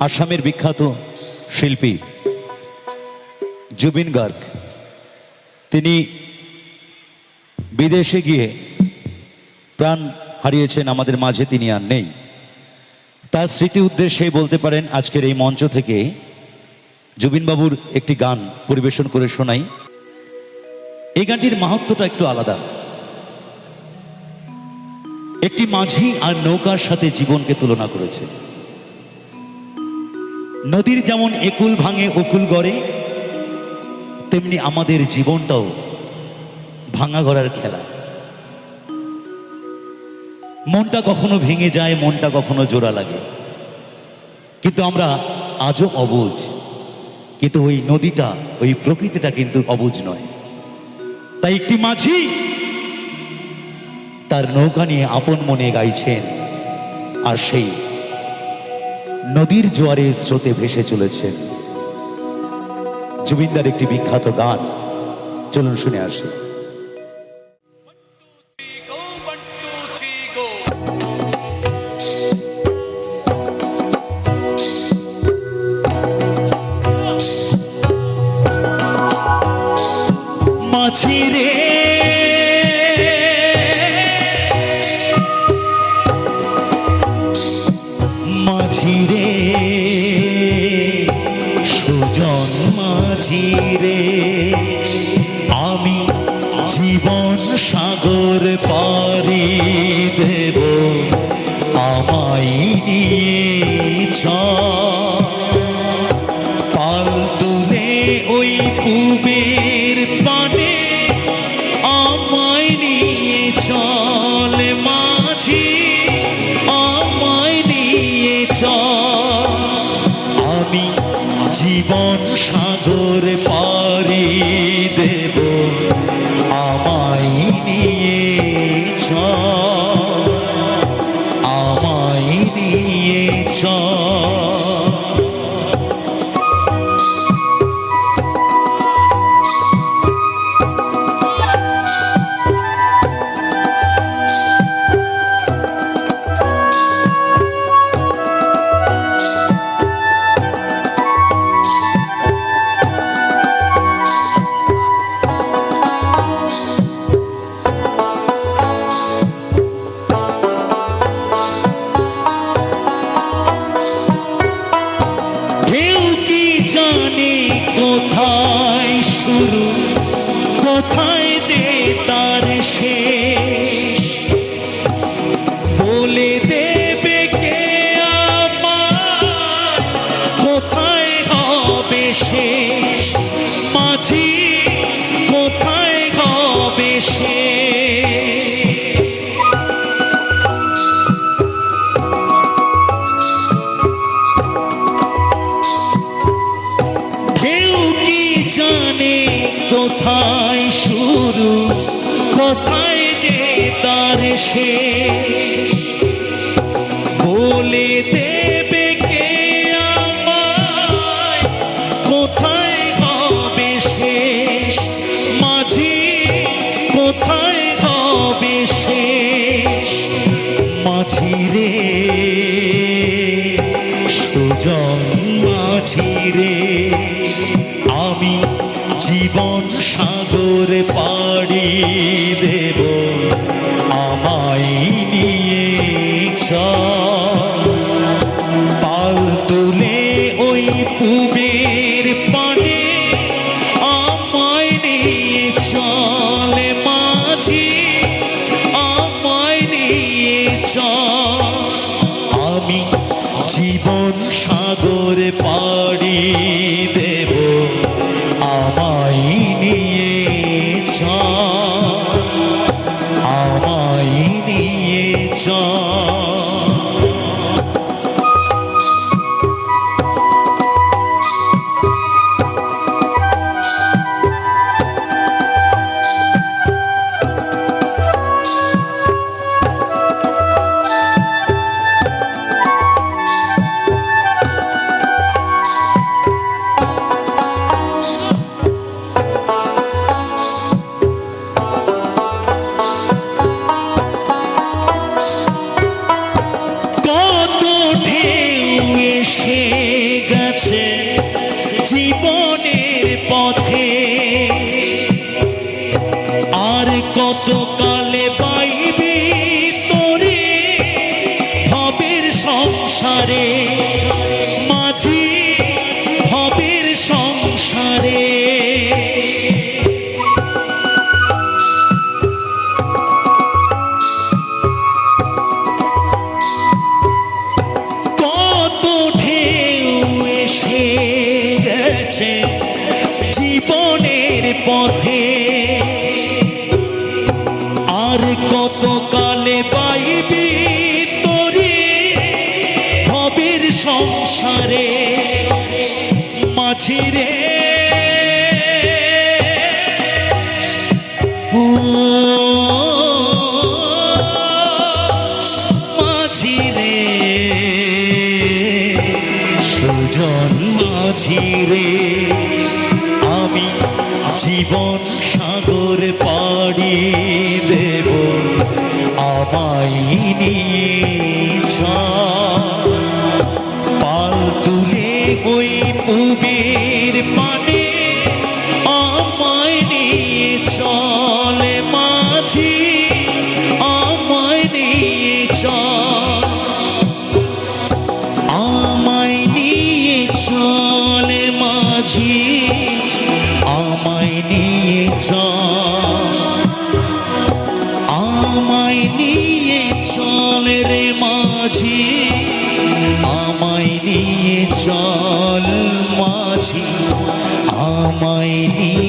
আসামের বিখ্যাত শিল্পী জুবিন গার্গ। তিনি বিদেশে গিয়ে প্রাণ হারিয়েছেন, আমাদের মাঝে তিনি আর নেই। তার স্মৃতি উদ্দেশ্যে বলতে পারেন, আজকের এই মঞ্চ থেকে জুবিনবাবুর একটি গান পরিবেশন করে শোনাই। এই গানটির মাহাত্মটা একটু আলাদা। একটি মাঝি আর নৌকার সাথে জীবনকে তুলনা করেছে। নদীর যেমন একুল ভাঙে উকুল গড়ে, তেমনি আমাদের জীবনটাও ভাঙা গড়ার খেলা। মনটা কখনো ভেঙে যায়, মনটা কখনো জোড়া লাগে। কিন্তু আমরা আজও অবুঝ কিন্তু ওই নদীটা, ওই প্রকৃতিটা কিন্তু অবুঝ নয়। তাই একটি মাঝি তার নৌকা নিয়ে আপন মনে গাইছেন, আর সেই নদীর জোয়ারে স্রোতে ভেসে চলেছে। জুবিনদার একটি বিখ্যাত গান। চলুন শুনে আসি। জীবন সাগর পারি মাঝি রে। সুজন মাঝি রে। আমি জীবন সাগর পাড়ি দেব আমায় নিয়ে চল। জীবনে সংসারে মাঝিরে। মাঝিরে। সুজন মাঝিরে আমি জীবন সাগর পাড়ি দেব আমায় নিয়ে আমায় নিয়ে চলে রে মাঝি আমায় নিয়ে চল মাঝি আমায় নিয়ে